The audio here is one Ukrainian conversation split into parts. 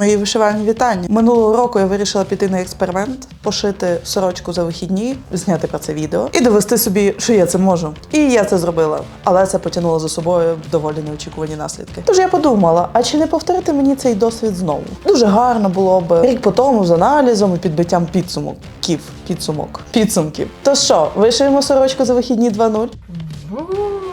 Мої вишивальні вітання. Минулого року я вирішила піти на експеримент, пошити сорочку за вихідні, зняти про це відео і довести собі, що я це можу. І я це зробила. Але це потягнуло за собою доволі неочікувані наслідки. Тож я подумала: а чи не повторити мені цей досвід знову? Дуже гарно було б рік по тому з аналізом і підбиттям підсумків. Підсумок. Підсумків. То що, вишиємо сорочку за вихідні 2.0?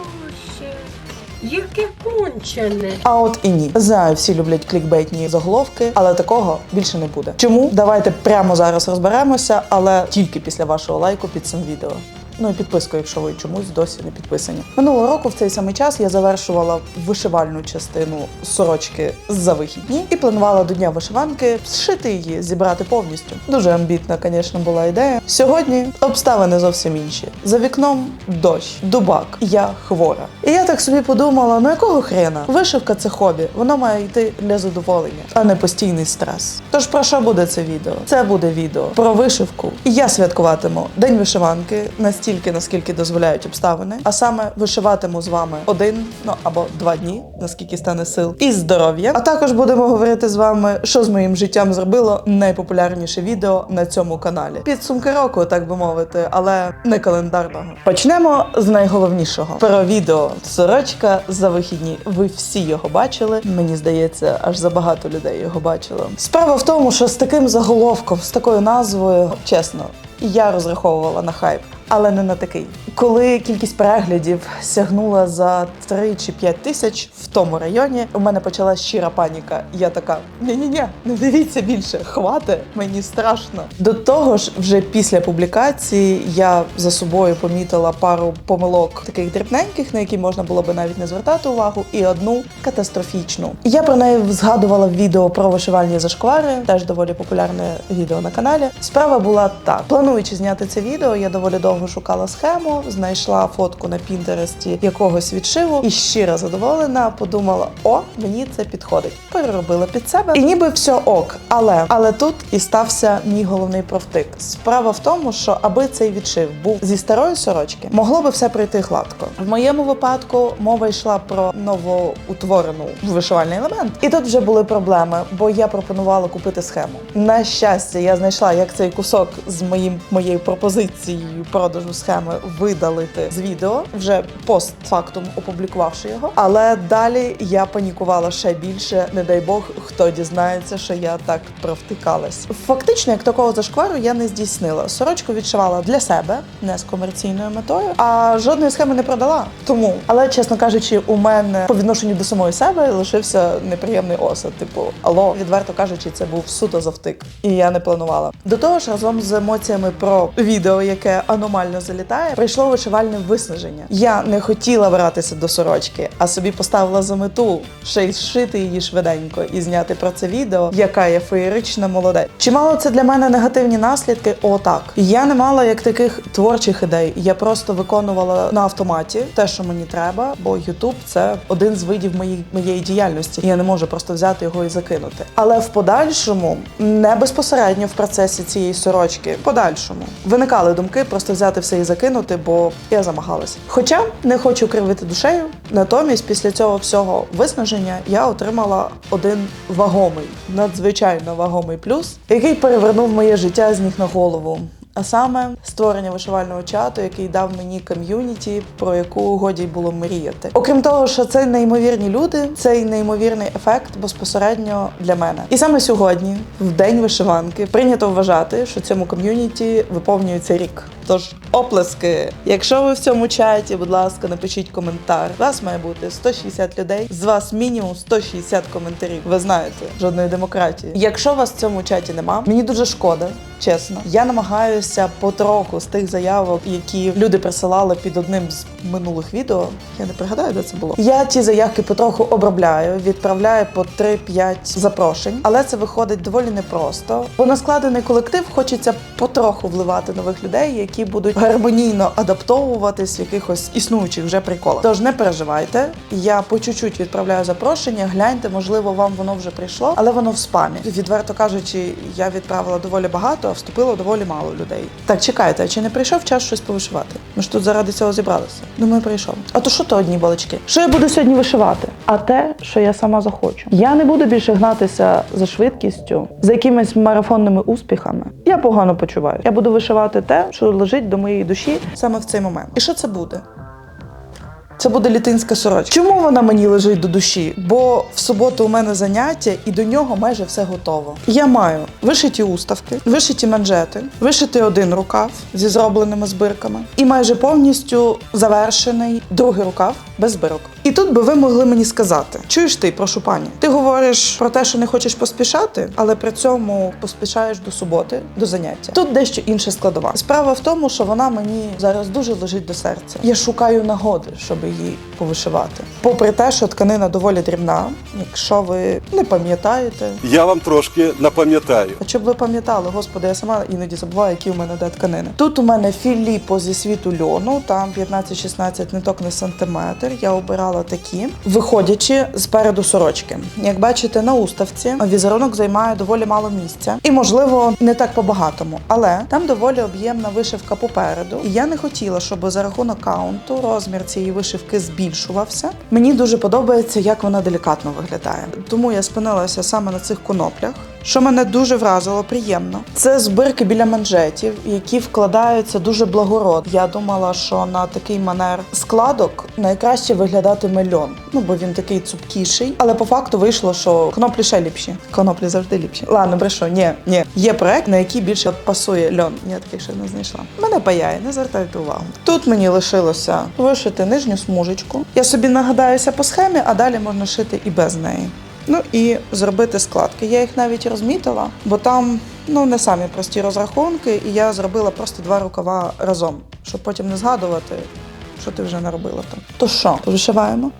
Яке кончене. А от і ні. Знаю, всі люблять клікбейтні заголовки, але такого більше не буде. Чому? Давайте прямо зараз розберемося, але тільки після вашого лайку під цим відео. Ну і підписку, якщо ви чомусь досі не підписані. Минулого року в цей самий час я завершувала вишивальну частину сорочки за вихідні і планувала до дня вишиванки зшити її, зібрати повністю. Дуже амбітна, звісно, була ідея. Сьогодні обставини зовсім інші. За вікном дощ, дубак, я хвора. І я так собі подумала: ну якого хрена? Вишивка це хобі, воно має йти для задоволення, а не постійний стрес. Тож про що буде це відео? Це буде відео про вишивку. Я святкуватиму день вишиванки настільки, наскільки дозволяють обставини. А саме вишиватиму з вами один, ну або два дні, наскільки стане сил, і здоров'я. А також будемо говорити з вами, що з моїм життям зробило найпопулярніше відео на цьому каналі. Підсумки року, так би мовити, але не календарного. Почнемо з найголовнішого про відео сорочка за вихідні. Ви всі його бачили. Мені здається, аж забагато людей його бачило. Справа в тому, що з таким заголовком, з такою назвою, чесно, я розраховувала на хайп. Але не на такий. Коли кількість переглядів сягнула за 3 чи 5 тисяч в тому районі, у мене почалась щира паніка. Я така: ні-ні-ні, не дивіться більше, хвати, мені страшно. До того ж, вже після публікації я за собою помітила пару помилок таких дрібненьких, на які можна було би навіть не звертати увагу, і одну катастрофічну. Я про неї згадувала в відео про вишивальні зашквари, теж доволі популярне відео на каналі. Справа була так: плануючи зняти це відео, я доволі довго шукала схему, знайшла фотку на Пінтересті якогось відшиву і щиро задоволена, подумала: о, мені це підходить. Переробила під себе, і ніби все ок. Але але тут і стався мій головний провтик. Справа в тому, що аби цей відшив був зі старої сорочки, могло би все пройти гладко. В моєму випадку мова йшла про новоутворену вишивальний елемент, і тут вже були проблеми, бо я пропонувала купити схему. На щастя, я знайшла, як цей кусок з моїм моєю пропозицією продажу схеми видалити з відео, вже постфактум опублікувавши його. Але далі я панікувала ще більше. Не дай Бог, хто дізнається, що я так провтикалась. Фактично, як такого зашквару я не здійснила. Сорочку відшивала для себе, не з комерційною метою, а жодної схеми не продала. Тому, але чесно кажучи, у мене по відношенню до самої себе лишився неприємний осад. Типу, алло, відверто кажучи, це був суто завтик, і я не планувала. До того ж, разом з емоціями про відео, яке аномально залітає, прийшло вишивальне виснаження. Я не хотіла братися до сорочки, а собі поставила за мету ще й зшити її швиденько і зняти про це відео, яка є феєрична молодець. Чи мало це для мене негативні наслідки? О, так. Я не мала як таких творчих ідей. Я просто виконувала на автоматі те, що мені треба, бо Ютуб це один з видів моєї моєї діяльності. Я не можу просто взяти його і закинути. Але в подальшому, не безпосередньо в процесі цієї сорочки, в подальшому виникали думки просто взяти все і закинути, бо я замагалася. Хоча не хочу кривити душею. Натомість, після цього всього виснаження я отримала один вагомий, надзвичайно вагомий плюс, який перевернув моє життя з ніг на голову. А саме створення вишивального чату, який дав мені ком'юніті, про яку годі було мріяти. Окрім того, що це неймовірні люди, цей неймовірний ефект безпосередньо для мене. І саме сьогодні, в день вишиванки, прийнято вважати, що цьому ком'юніті виповнюється рік. Тож оплески. Якщо ви в цьому чаті, будь ласка, напишіть коментар. Вас має бути 160 людей. З вас мінімум 160 коментарів. Ви знаєте, жодної демократії. Якщо вас в цьому чаті нема, мені дуже шкода. Чесно, я намагаюся потроху з тих заявок, які люди присилали під одним з минулих відео. Я не пригадаю, де це було. Я ті заявки потроху обробляю, відправляю по 3-5 запрошень, але це виходить доволі непросто. Бо на складений колектив хочеться потроху вливати нових людей, які будуть гармонійно адаптовуватись в якихось існуючих вже приколах. Тож не переживайте. Я по чуть-чуть відправляю запрошення. Гляньте, можливо, вам воно вже прийшло, але воно в спамі. Відверто кажучи, я відправила доволі багато, а вступило доволі мало людей. Так, чекайте, чи не прийшов час щось повишивати? Ми ж тут заради цього зібралися. Думаю, прийшов. А то що то одні балачки? Що я буду сьогодні вишивати? А те, що я сама захочу. Я не буду більше гнатися за швидкістю, за якимись марафонними успіхами. Я погано почуваю. Я буду вишивати те, що лежить до моєї душі саме в цей момент. І що це буде? Це буде літинська сорочка. Чому вона мені лежить до душі? Бо в суботу у мене заняття, і до нього майже все готово. Я маю вишиті уставки, вишиті манжети, вишити один рукав зі зробленими збирками, і майже повністю завершений другий рукав без збирок. І тут би ви могли мені сказати: чуєш ти, прошу пані, ти говориш про те, що не хочеш поспішати, але при цьому поспішаєш до суботи, до заняття. Тут дещо інша складова. Справа в тому, що вона мені зараз дуже лежить до серця. Я шукаю нагоди, щоб її повишивати. Попри те, що тканина доволі дрібна, якщо ви не пам'ятаєте. Я вам трошки напам'ятаю. А щоб ви пам'ятали, господи, я сама іноді забуваю, які у мене де тканини. Тут у мене філіпо зі світу льону, там 15-16 ниток на сантиметр. Я обирала такі, виходячи з переду сорочки. Як бачите, на уставці візерунок займає доволі мало місця, і можливо не так по-багатому, але там доволі об'ємна вишивка попереду. І я не хотіла, щоб за рахунок каунту розмір цієї вишивки збільшувався. Мені дуже подобається, як вона делікатно виглядає. Тому я спинилася саме на цих коноплях. Що мене дуже вразило, приємно. Це збирки біля манжетів, які вкладаються дуже благород. Я думала, що на такий манер складок найкраще виглядатиме льон. Ну бо він такий цупкіший. Але по факту вийшло, що коноплі ще ліпші. Коноплі завжди ліпші. Ладно, брешу, ні, ні. Є проект, на який більше пасує льон. Я таких ще не знайшла. Мене паяє, не звертайте увагу. Тут мені лишилося вишити нижню смужечку. Я собі нагадаюся по схемі, а далі можна шити і без неї. Ну і зробити складки. Я їх навіть розмітила, бо там ну не самі прості розрахунки, і я зробила просто два рукава разом, щоб потім не згадувати, що ти вже наробила там. То що, вишиваємо?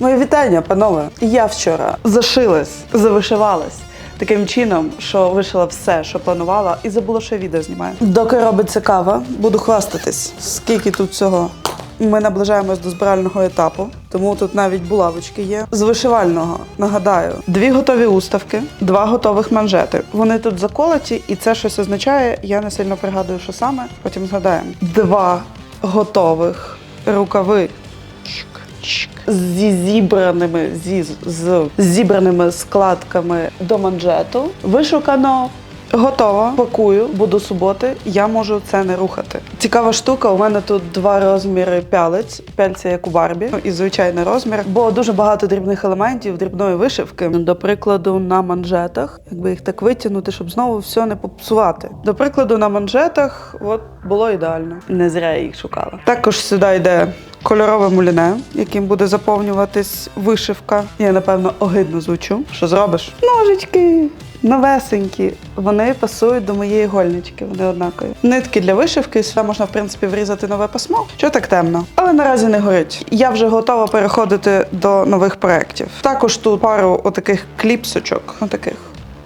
Мої вітання, панове. Я вчора зашилась, завишивалась. Таким чином, що вишила все, що планувала, і забула, що я відео знімаю. Доки робиться кава, буду хвастатись, скільки тут всього. Ми наближаємось до збирального етапу, тому тут навіть булавочки є. З вишивального нагадаю, дві готові уставки, два готових манжети. Вони тут заколоті, і це щось означає. Я не сильно пригадую, що саме. Потім згадаємо. Два готових рукави. Зі зібраними зі з зібраними складками до манжету. Вишукано. Готово, пакую, бо до суботи я можу це не рухати. Цікава штука. У мене тут два розміри пялець, пяльця як у Барбі, ну, і звичайний розмір, бо дуже багато дрібних елементів, дрібної вишивки. До прикладу, на манжетах, якби їх так витягнути, щоб знову все не попсувати. До прикладу, на манжетах от було ідеально. Не зря я їх шукала. Також сюди йде кольорове муліне, яким буде заповнюватись вишивка. Я напевно огидно звучу. Що зробиш? Ножички. Новесенькі, вони пасують до моєї гольнички, вони однакові. Нитки для вишивки, сюди можна в принципі врізати нове пасмо. Що так темно, але наразі не горить. Я вже готова переходити до нових проєктів. Також тут пару отаких кліпсочок, отаких.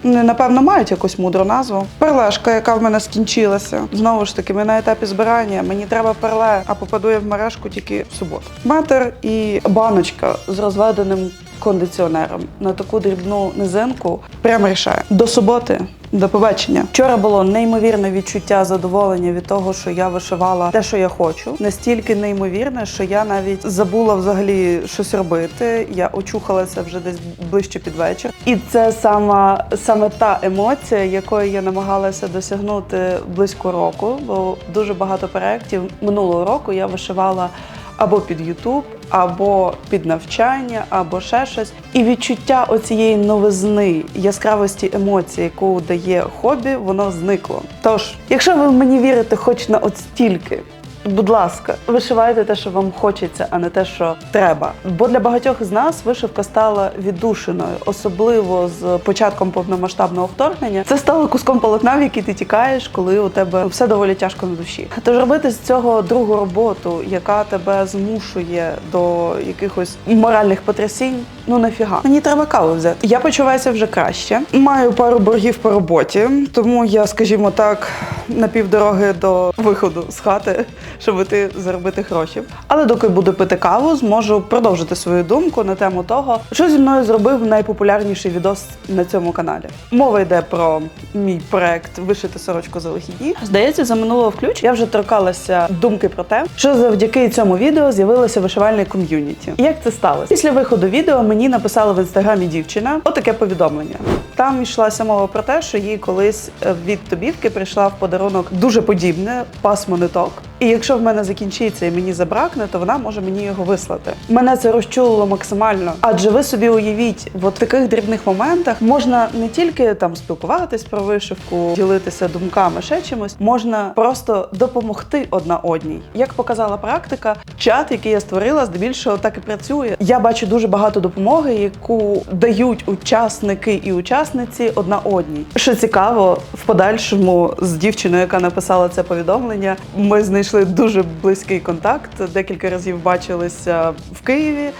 Напевно, мають якусь мудру назву. Перлешка, яка в мене скінчилася. Знову ж таки, ми на етапі збирання. Мені треба перле, а попаду я в мережку тільки в суботу. Метр і баночка з розведеним кондиціонером на таку дрібну низинку прямо рішає. До суботи До побачення. Вчора було неймовірне відчуття задоволення від того, що я вишивала те, що я хочу. Настільки неймовірне, що я навіть забула взагалі щось робити. Я очухалася вже десь ближче під вечір. І це сама саме та емоція, якої я намагалася досягнути близько року, бо дуже багато проєктів минулого року я вишивала або під Ютуб, або під навчання, або ще щось. І відчуття оцієї новизни, яскравості емоцій, яку дає хобі, воно зникло. Тож, якщо ви мені вірите, хоч на от стільки. Будь ласка, вишивайте те, що вам хочеться, а не те, що треба. Бо для багатьох з нас вишивка стала віддушиною, особливо з початком повномасштабного вторгнення. Це стало куском полотна, в який ти тікаєш, коли у тебе все доволі тяжко на душі. Тож робити з цього другу роботу, яка тебе змушує до якихось моральних потрясінь. Ну нафіга. Мені треба каву взяти. Я почуваюся вже краще. Маю пару боргів по роботі, тому я, скажімо так, на півдороги до виходу з хати, щоб іти заробити гроші. Але доки буду пити каву, зможу продовжити свою думку на тему того, що зі мною зробив найпопулярніший відос на цьому каналі. Мова йде про мій проект Вишити сорочку за вихідні. Здається, за минулого включ я вже торкалася думки про те, що завдяки цьому відео з'явилося вишивальне ком'юніті. Як це сталося? Після виходу відео мені написала в інстаграмі дівчина отаке повідомлення. Там йшлася мова про те, що їй колись е, від тобівки прийшла в подарунок дуже подібне пасмо ниток. І якщо в мене закінчиться і мені забракне, то вона може мені його вислати. Мене це розчулило максимально. Адже ви собі уявіть, в таких дрібних моментах можна не тільки там спілкуватись про вишивку, ділитися думками, ще чимось, можна просто допомогти одна одній. Як показала практика, чат, який я створила, здебільшого так і працює. Я бачу дуже багато допомоги, яку дають учасники і учасниці одна одній. Що цікаво, в подальшому з дівчиною, яка написала це повідомлення, ми знайшли дуже близький контакт. Декілька разів бачилися в Києві.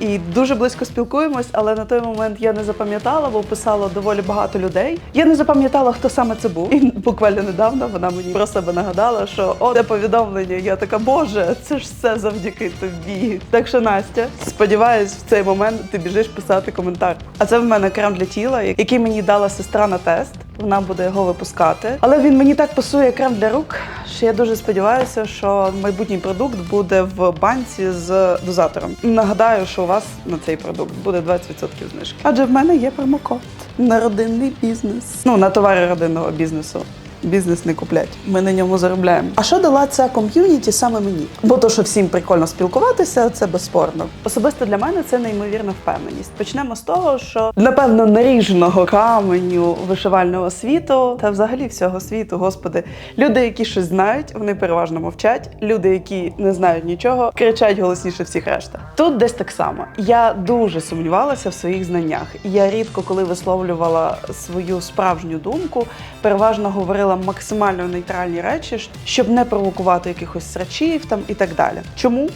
І дуже близько спілкуємось, але на той момент я не запам'ятала, бо писало доволі багато людей. Я не запам'ятала, хто саме це був. І буквально недавно вона мені про себе нагадала, що о, де повідомлення. Я така, боже, це ж все завдяки тобі. Так що, Настя, сподіваюсь, в цей момент ти біжиш писати коментар. А це в мене крем для тіла, який мені дала сестра на тест. Вона буде його випускати. Але він мені так пасує крем для рук, що я дуже сподіваюся, що майбутній продукт буде в банці з дозатором. Нагадаю, що у вас на цей продукт буде 20% знижки. Адже в мене є промокод на родинний бізнес. Ну на товари родинного бізнесу. Бізнес не куплять. Ми на ньому заробляємо. А що дала ця ком'юніті саме мені? Бо то, що всім прикольно спілкуватися, це безспорно. Особисто для мене це неймовірна впевненість. Почнемо з того, що напевно наріжного каменю вишивального світу та взагалі всього світу, господи, люди, які щось знають, вони переважно мовчать. Люди, які не знають нічого, кричать голосніше всіх решта. Тут десь так само. Я дуже сумнівалася в своїх знаннях. Я рідко коли висловлювала свою справжню думку, переважно говорила максимально нейтральні речі, щоб не провокувати якихось срачів там і так далі. Чому?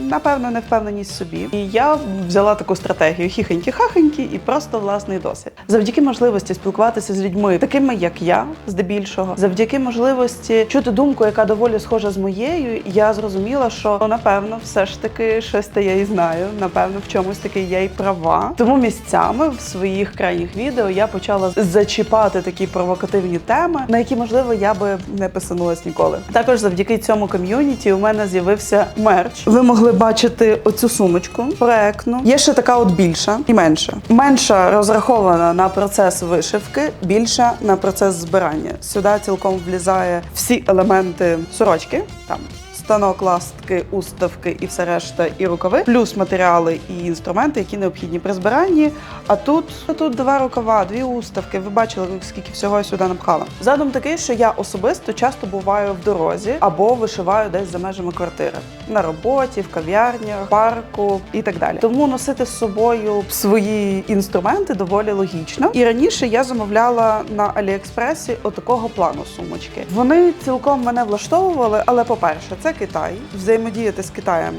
Напевно, невпевненість в собі. І я взяла таку стратегію хіхенькі-хахенькі і просто власний досвід. Завдяки можливості спілкуватися з людьми, такими як я, здебільшого, завдяки можливості чути думку, яка доволі схожа з моєю, я зрозуміла, що ну, напевно, все ж таки щось та я і знаю. Напевно, в чомусь таки я й права. Тому місцями в своїх крайніх відео я почала зачіпати такі провокативні теми, на які можливо я би не писанулась ніколи. Також завдяки цьому ком'юніті у мене з'явився мерч. Ви могли бачити оцю сумочку проектну. Є ще така от більша і менша. Менша розрахована на процес вишивки, більша на процес збирання. Сюди цілком влізає всі елементи сорочки. Там станок, ластки, уставки і все решта, і рукави, плюс матеріали і інструменти, які необхідні при збиранні. А тут, тут два рукава, дві уставки. Ви бачили, скільки всього я сюди напхала. Задум такий, що я особисто часто буваю в дорозі або вишиваю десь за межами квартири на роботі, в кав'ярнях, парку і так далі. Тому носити з собою свої інструменти доволі логічно. І раніше я замовляла на Аліекспресі отакого плану сумочки. Вони цілком мене влаштовували, але по-перше, це Китай. Взаємодіяти з Китаєм.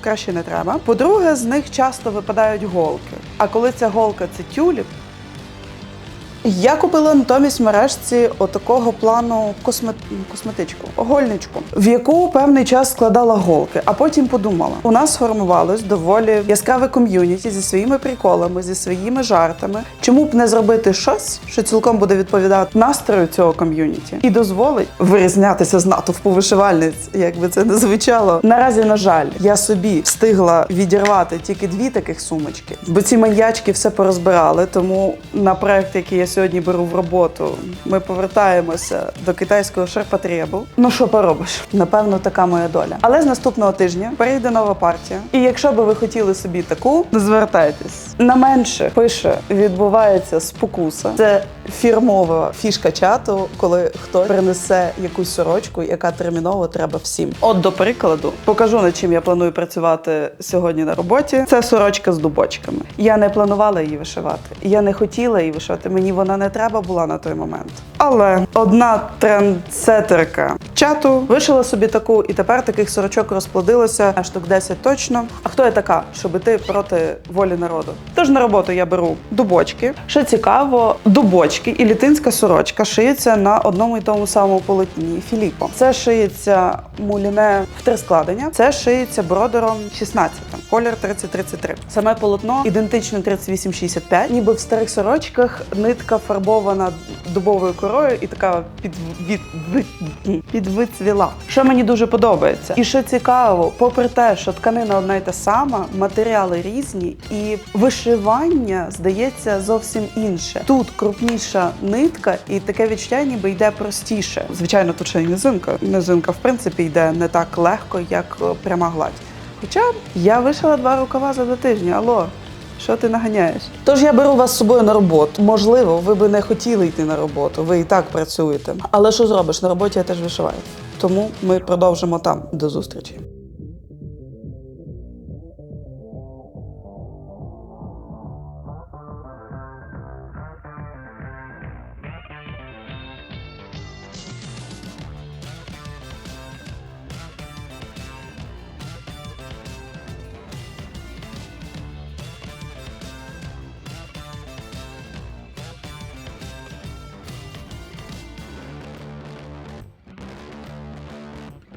Краще не треба. По-друге, з них часто випадають голки. А коли ця голка це тюлік, Я купила натомість мережці отакого плану космет... косметичку, гольничку, в яку певний час складала голки, а потім подумала: у нас сформувалось доволі яскраве ком'юніті зі своїми приколами, зі своїми жартами. Чому б не зробити щось, що цілком буде відповідати настрою цього ком'юніті і дозволить вирізнятися з натовпу вишивальниць, як би це не звучало. Наразі, на жаль, я собі встигла відірвати тільки дві таких сумочки, бо ці маньячки все порозбирали. Тому на проект, який я сьогодні беру в роботу, ми повертаємося до китайського шарпотребу. Ну що поробиш? Напевно, така моя доля. Але з наступного тижня перейде нова партія. І якщо би ви хотіли собі таку, звертайтесь. На менше пише відбувається спокуса. Це фірмова фішка чату, коли хтось принесе якусь сорочку, яка терміново треба всім. От до прикладу, покажу над чим я планую працювати сьогодні на роботі. Це сорочка з дубочками. Я не планувала її вишивати. Я не хотіла її вишивати. Мені вона не треба була на той момент. Але одна трендсетерка чату вишила собі таку, і тепер таких сорочок розплодилося штук 10 точно. А хто я така, щоб іти проти волі народу? Тож на роботу я беру дубочки. Що цікаво, дубочки і літинська сорочка шиється на одному і тому самому полотні Філіппо. Це шиється муліне в три складення. Це шиється бродером 16, колір 3033. Саме полотно ідентичне 3865, ніби в старих сорочках нитка фарбована дубовою корою і така під, від, від, підвицвіла. Що мені дуже подобається. І що цікаво, попри те, що тканина одна й та сама, матеріали різні, і вишивання здається зовсім інше. Тут крупніша нитка, і таке відчуття, ніби йде простіше. Звичайно, тут ще й низинка. Низинка, в принципі, йде не так легко, як пряма гладь. Хоча я вишила два рукава за два тижні. Алло. Що ти наганяєш? Тож я беру вас з собою на роботу. Можливо, ви би не хотіли йти на роботу, ви і так працюєте. Але що зробиш? На роботі я теж вишиваю. Тому ми продовжимо там. До зустрічі.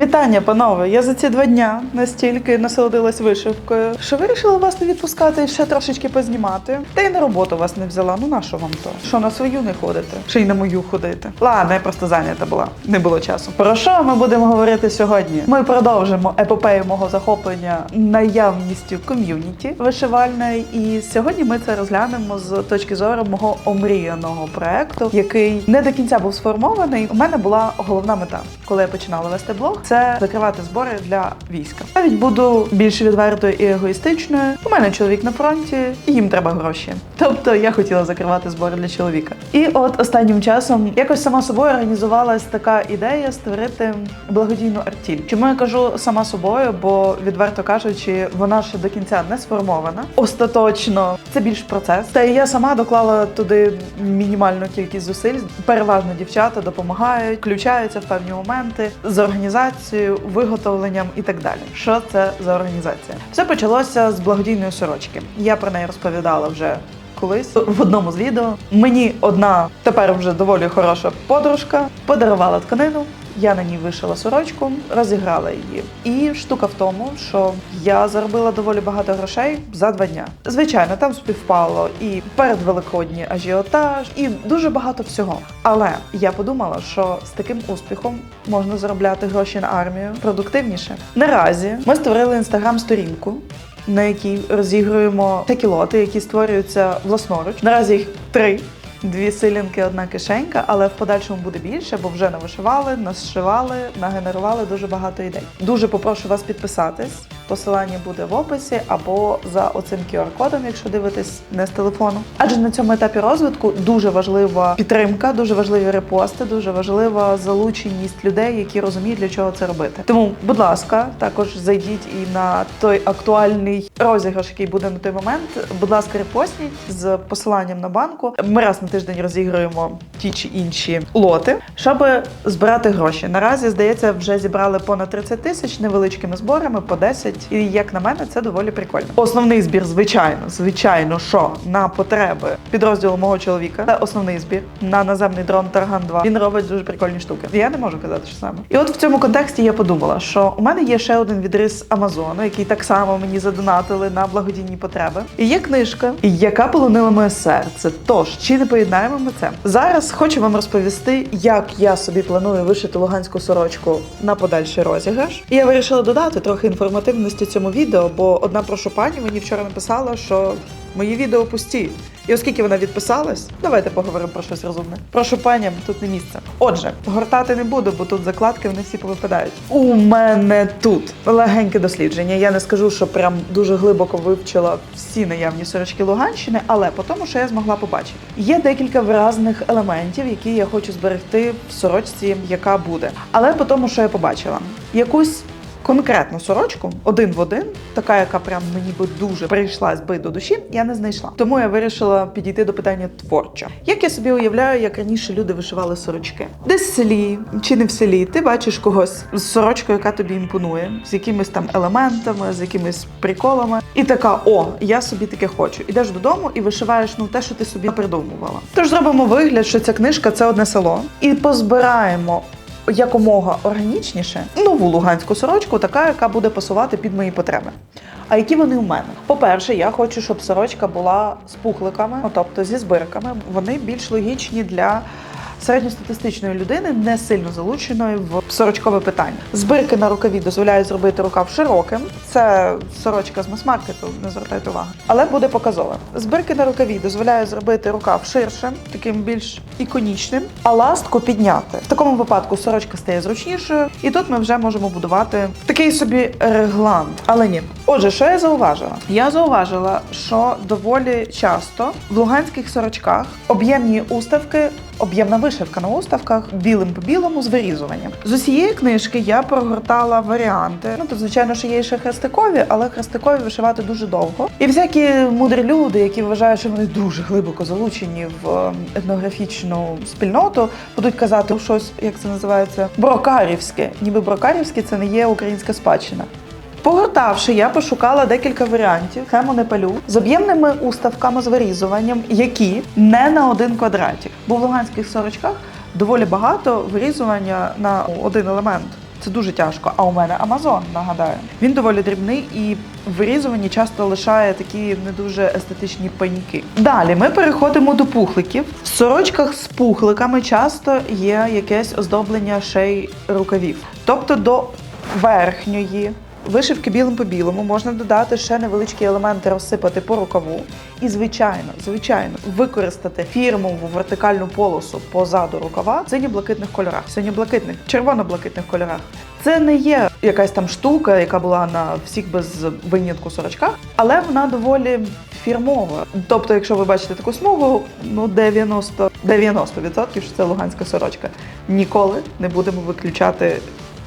Вітання, панове! Я за ці два дня настільки насолодилась вишивкою, що вирішила вас не відпускати і ще трошечки познімати. Та й на роботу вас не взяла. Ну на що вам то? Що на свою не ходите? Чи й на мою ходити? Ладно, я просто зайнята була. Не було часу. Про що ми будемо говорити сьогодні? Ми продовжимо епопею мого захоплення наявністю ком'юніті вишивальної. І сьогодні ми це розглянемо з точки зору мого омріяного проекту, який не до кінця був сформований. У мене була головна мета, коли я починала вести блог, це закривати збори для війська. Навіть буду більш відвертою і егоїстичною. У мене чоловік на фронті, і їм треба гроші. Тобто я хотіла закривати збори для чоловіка. І от останнім часом якось сама собою організувалась така ідея створити благодійну артіль. Чому я кажу сама собою? Бо відверто кажучи, вона ще до кінця не сформована. Остаточно це більш процес. Та я сама доклала туди мінімальну кількість зусиль. Переважно дівчата допомагають, включаються в певні моменти з організацією, виготовленням і так далі. Що це за організація? Все почалося з благодійної сорочки. Я про неї розповідала вже. Колись в одному з відео мені одна тепер вже доволі хороша подружка подарувала тканину. Я на ній вишила сорочку, розіграла її. І штука в тому, що я заробила доволі багато грошей за два дня. Звичайно, там співпало і передвеликодній ажіотаж, і дуже багато всього. Але я подумала, що з таким успіхом можна заробляти гроші на армію продуктивніше. Наразі ми створили інстаграм-сторінку. На якій розігруємо такі лоти, які створюються власноруч. Наразі їх три. Дві силінки, одна кишенька, але в подальшому буде більше, бо вже навишивали, нашивали, нагенерували дуже багато ідей. Дуже попрошу вас підписатись. Посилання буде в описі або за оцим QR-кодом, якщо дивитесь не з телефону. Адже на цьому етапі розвитку дуже важлива підтримка, дуже важливі репости, дуже важлива залученість людей, які розуміють, для чого це робити. Тому, будь ласка, також зайдіть і на той актуальний розіграш, який буде на той момент. Будь ласка, репостніть з посиланням на банку. Ми раз на тиждень розігруємо ті чи інші лоти, щоб збирати гроші. Наразі здається, вже зібрали понад 30 тисяч невеличкими зборами по 10 стоїть. І як на мене, це доволі прикольно. Основний збір, звичайно, звичайно, що на потреби підрозділу мого чоловіка. Це основний збір на наземний дрон Тарган 2. Він робить дуже прикольні штуки. Я не можу казати, що саме. І от в цьому контексті я подумала, що у мене є ще один відріз Амазону, який так само мені задонатили на благодійні потреби. І є книжка, яка полонила моє серце. Тож чи не поєднаємо ми це? Зараз хочу вам розповісти, як я собі планую вишити луганську сорочку на подальший розіграш. І я вирішила додати трохи інформативності цьому відео, бо одна прошу пані мені вчора написала, що мої відео пусті. І оскільки вона відписалась, давайте поговоримо про щось розумне. Прошу пані, тут не місце. Отже, гортати не буду, бо тут закладки вони всі повипадають. У мене тут легеньке дослідження. Я не скажу, що прям дуже глибоко вивчила всі наявні сорочки Луганщини, але по тому, що я змогла побачити. Є декілька виразних елементів, які я хочу зберегти в сорочці, яка буде. Але по тому, що я побачила, якусь конкретну сорочку один в один, така, яка прям мені би дуже прийшлась би до душі, я не знайшла. Тому я вирішила підійти до питання творчо. Як я собі уявляю, як раніше люди вишивали сорочки, десь в селі чи не в селі, ти бачиш когось з сорочкою, яка тобі імпонує, з якимись там елементами, з якимись приколами, і така: о, я собі таке хочу. Ідеш додому і вишиваєш ну те, що ти собі придумувала. Тож зробимо вигляд, що ця книжка це одне село, і позбираємо якомога органічніше нову луганську сорочку, така, яка буде пасувати під мої потреби. А які вони у мене? По-перше, я хочу, щоб сорочка була з пухликами, ну, тобто зі збирками. Вони більш логічні для середньостатистичної людини, не сильно залученої в сорочкове питання. Збирки на рукаві дозволяють зробити рукав широким. Це сорочка з мас-маркету, не звертайте уваги. Але буде показове. Збирки на рукаві дозволяють зробити рукав ширшим, таким більш іконічним, а ластку підняти. В такому випадку сорочка стає зручнішою, і тут ми вже можемо будувати такий собі реглан. Але ні. Отже, що я зауважила? Я зауважила, що доволі часто в луганських сорочках об'ємні уставки об'ємна вишивка на уставках білим по білому з вирізуванням. З усієї книжки я прогортала варіанти. Ну то звичайно, що є ще хрестикові, але хрестикові вишивати дуже довго. І всякі мудрі люди, які вважають, що вони дуже глибоко залучені в ем, етнографічну спільноту, будуть казати щось, як це називається, брокарівське. Ніби брокарівське це не є українська спадщина. Погортавши, я пошукала декілька варіантів схему палю з об'ємними уставками з вирізуванням, які не на один квадратик. Бо в луганських сорочках доволі багато вирізування на один елемент. Це дуже тяжко. А у мене Амазон, нагадаю. Він доволі дрібний і в вирізуванні часто лишає такі не дуже естетичні паніки. Далі ми переходимо до пухликів. В сорочках з пухликами часто є якесь оздоблення шей рукавів. Тобто до верхньої Вишивки білим по білому можна додати ще невеличкі елементи, розсипати по рукаву. І, звичайно, звичайно, використати фірмову вертикальну полосу позаду рукава в синьо-блакитних кольорах, синьо-блакитних, червоно-блакитних кольорах. Це не є якась там штука, яка була на всіх без винятку сорочках, але вона доволі фірмова. Тобто, якщо ви бачите таку смугу, ну 90, 90% що це луганська сорочка. Ніколи не будемо виключати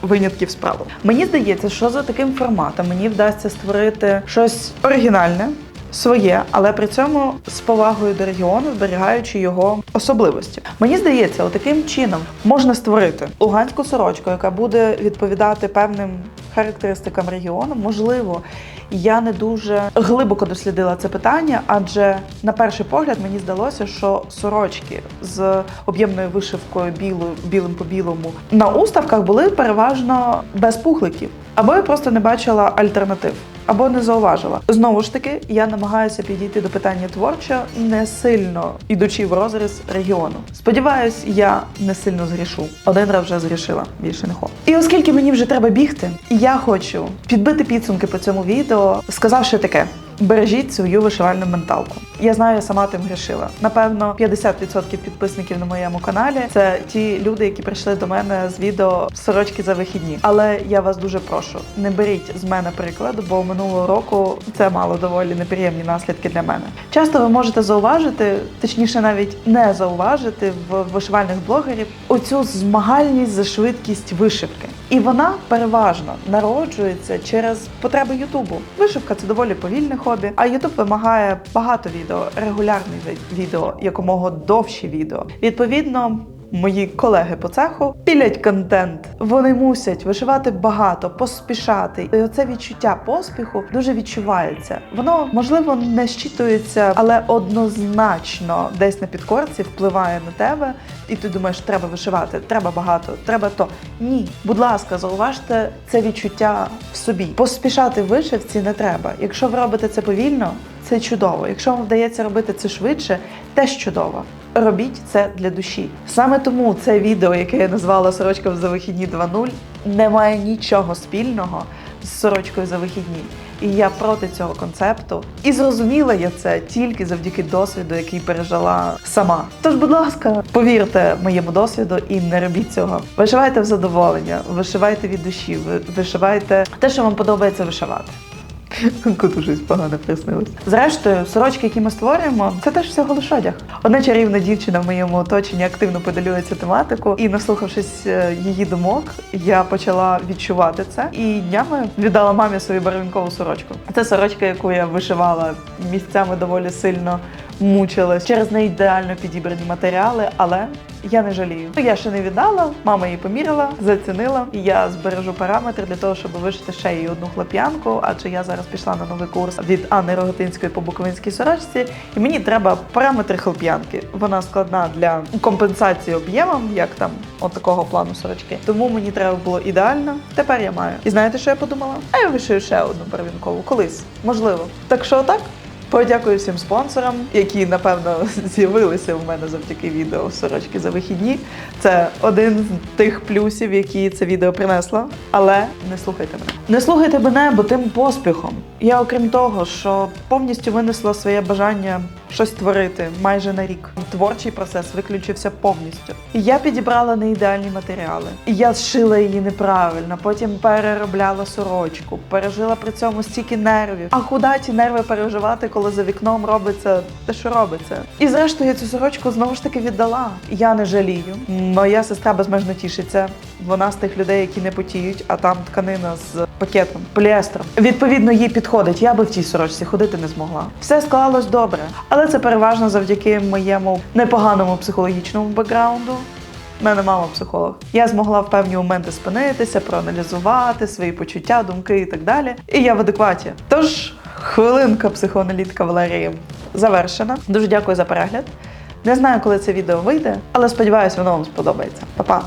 винятків з правил. Мені здається, що за таким форматом мені вдасться створити щось оригінальне. Своє, але при цьому з повагою до регіону, зберігаючи його особливості. Мені здається, таким чином можна створити луганську сорочку, яка буде відповідати певним характеристикам регіону. Можливо, я не дуже глибоко дослідила це питання, адже на перший погляд мені здалося, що сорочки з об'ємною вишивкою білою, білим по білому на уставках були переважно без пухликів, або я просто не бачила альтернатив. Або не зауважила. Знову ж таки, я намагаюся підійти до питання творчо, не сильно ідучи в розріз регіону. Сподіваюсь, я не сильно згрішу. Один раз вже згрішила, більше не хочу. І оскільки мені вже треба бігти, я хочу підбити підсумки по цьому відео, сказавши таке. Бережіть свою вишивальну менталку. Я знаю, я сама тим грішила. Напевно, 50% підписників на моєму каналі це ті люди, які прийшли до мене з відео сорочки за вихідні. Але я вас дуже прошу, не беріть з мене приклад, бо минулого року це мало доволі неприємні наслідки для мене. Часто ви можете зауважити, точніше, навіть не зауважити в вишивальних блогерів оцю змагальність за швидкість вишивки. І вона переважно народжується через потреби Ютубу. Вишивка це доволі повільне хобі, а Ютуб вимагає багато відео, регулярних відео, якомога довші відео. Відповідно, Мої колеги по цеху пілять контент. Вони мусять вишивати багато, поспішати. І оце відчуття поспіху дуже відчувається. Воно можливо не щитується, але однозначно десь на підкорці впливає на тебе, і ти думаєш, треба вишивати, треба багато, треба то. Ні, будь ласка, зауважте це відчуття в собі. Поспішати вишивці не треба. Якщо ви робите це повільно, це чудово. Якщо вам вдається робити це швидше, теж чудово. Робіть це для душі. Саме тому це відео, яке я назвала сорочка за вихідні 2.0, не має нічого спільного з сорочкою за вихідні. І я проти цього концепту. І зрозуміла я це тільки завдяки досвіду, який пережила сама. Тож, будь ласка, повірте моєму досвіду і не робіть цього. Вишивайте в задоволення, вишивайте від душі, вишивайте те, що вам подобається вишивати. Коту щось погано приснилось. Зрештою, сорочки, які ми створюємо, це теж всього одяг. Одна чарівна дівчина в моєму оточенні активно подалює цю тематику, і наслухавшись е, її думок, я почала відчувати це. І днями віддала мамі свою барвінкову сорочку. Це сорочка, яку я вишивала місцями доволі сильно мучилась через неідеально підібрані матеріали, але я не жалію. Я ще не віддала, мама її поміряла, зацінила. І я збережу параметри для того, щоб вишити ще її одну хлоп'янку. Адже я зараз пішла на новий курс від Анни Роготинської по буковинській сорочці, і мені треба параметри хлоп'янки. Вона складна для компенсації об'ємом, як там от такого плану сорочки. Тому мені треба було ідеально. Тепер я маю. І знаєте, що я подумала? А я вишию ще одну первінкову. Колись, можливо. Так що отак. Подякую всім спонсорам, які напевно з'явилися в мене завдяки відео сорочки за вихідні. Це один з тих плюсів, які це відео принесло. Але не слухайте мене. Не слухайте мене, бо тим поспіхом. Я, окрім того, що повністю винесла своє бажання щось творити майже на рік. Творчий процес виключився повністю. Я підібрала неідеальні матеріали. Я зшила її неправильно, потім переробляла сорочку, пережила при цьому стільки нервів. А куди ті нерви переживати, коли за вікном робиться те, що робиться? І зрештою я цю сорочку знову ж таки віддала. Я не жалію. Моя сестра безмежно тішиться. Вона з тих людей, які не потіють, а там тканина з пакетом, поліестером. Відповідно, їй підходить. Я би в тій сорочці ходити не змогла. Все склалось добре, але це переважно завдяки моєму непоганому психологічному бекграунду. У мене мама психолог. Я змогла в певні моменти спинитися, проаналізувати свої почуття, думки і так далі. І я в адекваті. Тож, хвилинка психоаналітика Валерії завершена. Дуже дякую за перегляд. Не знаю, коли це відео вийде, але сподіваюся, воно вам сподобається. Па-па!